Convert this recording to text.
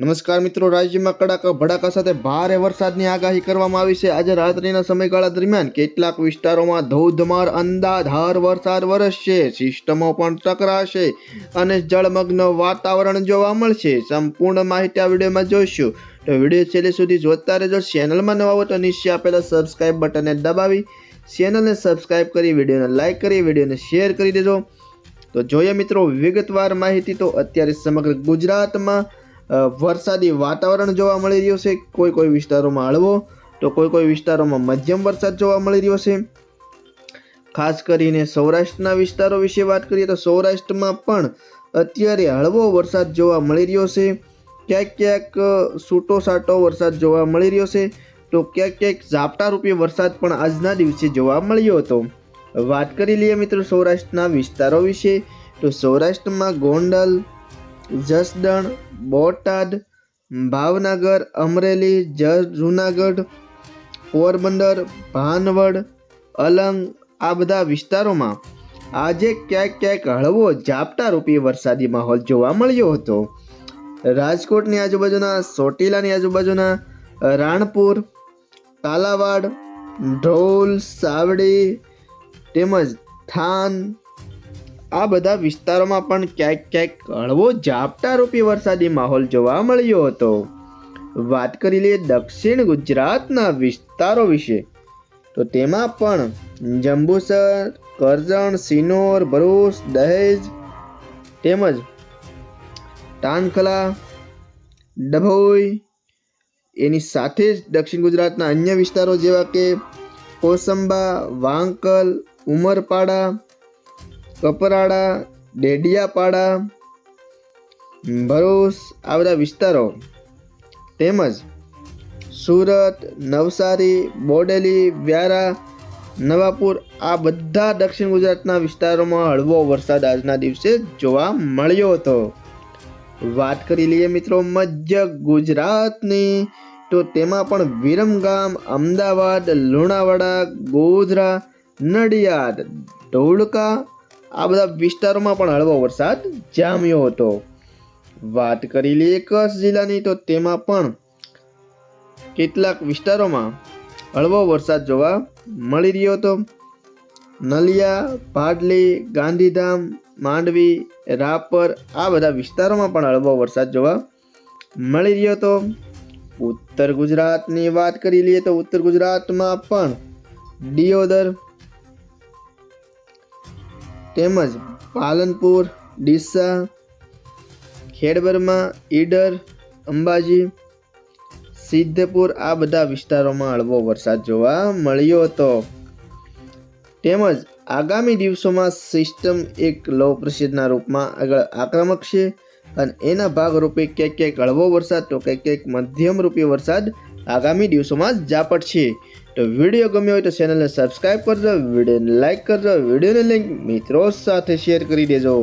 નમસ્કાર મિત્રો, રાજ્યમાં કડાકા ભડાકા સાથે ભારે વરસાદની આગાહી કરવામાં આવી છે. આજે રાત્રિના સમયગાળા દરમિયાન કેટલાક વિસ્તારોમાં ધોધમાર અંધાધાર વરસાદ વરસશે, સિસ્ટમો પણ ટકરાશે અને જળમગ્ન વાતાવરણ જોવા મળશે. સંપૂર્ણ માહિતી આ વિડીયોમાં જોઈશું. તો વીડિયો છેલ્લે સુધી જોતા રહેજો. ચેનલમાં નવા હો તો નીચે આપેલા સબસ્ક્રાઇબ બટનને દબાવી, ચેનલને સબસ્ક્રાઇબ કરી, વિડીયોને લાઇક કરી, વિડીયોને શેર કરી દેજો. તો જોઈએ મિત્રો, વિગતવાર માહિતી તો અત્યારે સમગ્ર ગુજરાતમાં વરસાદી વાતાવરણ જોવા મળી રહ્યું છે. કોઈ કોઈ વિસ્તારોમાં હળવો તો કોઈ કોઈ વિસ્તારોમાં મધ્યમ વરસાદ જોવા મળી રહ્યો છે. ખાસ કરીને સૌરાષ્ટ્રના વિસ્તારો વિશે વાત કરીએ તો સૌરાષ્ટ્રમાં પણ અત્યારે હળવો વરસાદ જોવા મળી રહ્યો છે. ક્યાંક ક્યાંક સૂટો સાટો વરસાદ જોવા મળી રહ્યો છે. તો ક્યાંક ક્યાંક ઝાપટા રૂપે વરસાદ પણ આજના દિવસે જોવા મળ્યો હતો. વાત કરી લઈએ મિત્રો સૌરાષ્ટ્રના વિસ્તારો વિશે. તો સૌરાષ્ટ્રમાં ગોંડલ જસદણ, બોટાદ, ભાવનગર, અમરેલી જુનાગઢ, પોરબંદર, ભાનવડ, અલંગ આ બધા વિસ્તારોમાં આજે ક્યાંક ક્યાંક હળવો ઝાપટા રૂપી વરસાદી માહોલ જોવા મળ્યો હતો. રાજકોટની આજુબાજુના સોટીલાની આજુબાજુના, રાણપુર, તાલાવાડ, ઢોલ, સાવડી તેમજ થાન આ બધા વિસ્તારોમાં પણ ક્યાંક ક્યાંક હળવો ઝાપટા રૂપી વરસાદી માહોલ જોવા મળ્યો હતો. વાત કરી લઈએ દક્ષિણ ગુજરાતના વિસ્તારો વિશે. તો તેમાં પણ જંબુસર, કરજણ, સિનોર, ભરૂચ, દહેજ તેમજ તાનખલા, ડભોઈ એની સાથે જ દક્ષિણ ગુજરાતના અન્ય વિસ્તારો જેવા કે કોસંબા, વાંકલ, ઉમરપાડા કપરાડા, ડેડિયાપાડા, ભરૂચ, આ બધા વિસ્તારો. તેમજ સુરત, નવસારી, બોડેલી, વ્યારા, નવાપુર, આ બધા દક્ષિણ ગુજરાતના વિસ્તારોમાં હળવો વરસાદ આજના દિવસે જોવા મળ્યો હતો. વાત કરી લઈએ મિત્રો મધ્ય ગુજરાતની, તો તેમાં પણ વિરમગામ, અમદાવાદ, લુણાવાડા, ગોધરા, નડિયાદ, ધોળકા આ બધા વિસ્તારોમાં પણ હળવો વરસાદ જામ્યો હતો. વાત કરી લઈએ કચ્છ જિલ્લાની, તો તેમાં પણ કેટલાક વિસ્તારોમાં હળવો વરસાદ જોવા મળી રહ્યો હતો. નલિયા ભાડલી ગાંધીધામ, માંડવી, રાપર આ બધા વિસ્તારોમાં પણ હળવો વરસાદ જોવા મળી રહ્યો હતો. ઉત્તર ગુજરાતની વાત કરી લઈએ તો ઉત્તર ગુજરાતમાં પણ દિયોદર તેમજ પાલનપુર, ડીસા, ખેડબરમાં, ઈડર, અંબાજી, સિદ્ધપુર આ બધા વિસ્તારોમાં હળવો વરસાદ જોવા મળ્યો હતો. તેમજ આગામી દિવસોમાં સિસ્ટમ એક લો પ્રેશરના રૂપમાં આગળ આક્રમક છે અને એના ભાગરૂપે ક્યાંક ક્યાંક હળવો વરસાદ તો ક્યાંક ક્યાંક મધ્યમ રૂપે વરસાદ આગામી દિવસોમાં ઝાપટ છે. તો વીડિયો ગમ્યો હોય તો ચેનલને સબસ્ક્રાઈબ કરજો, વિડીયોને લાઈક કરજો, વિડીયોની લિંક મિત્રો સાથે શેર કરી દેજો.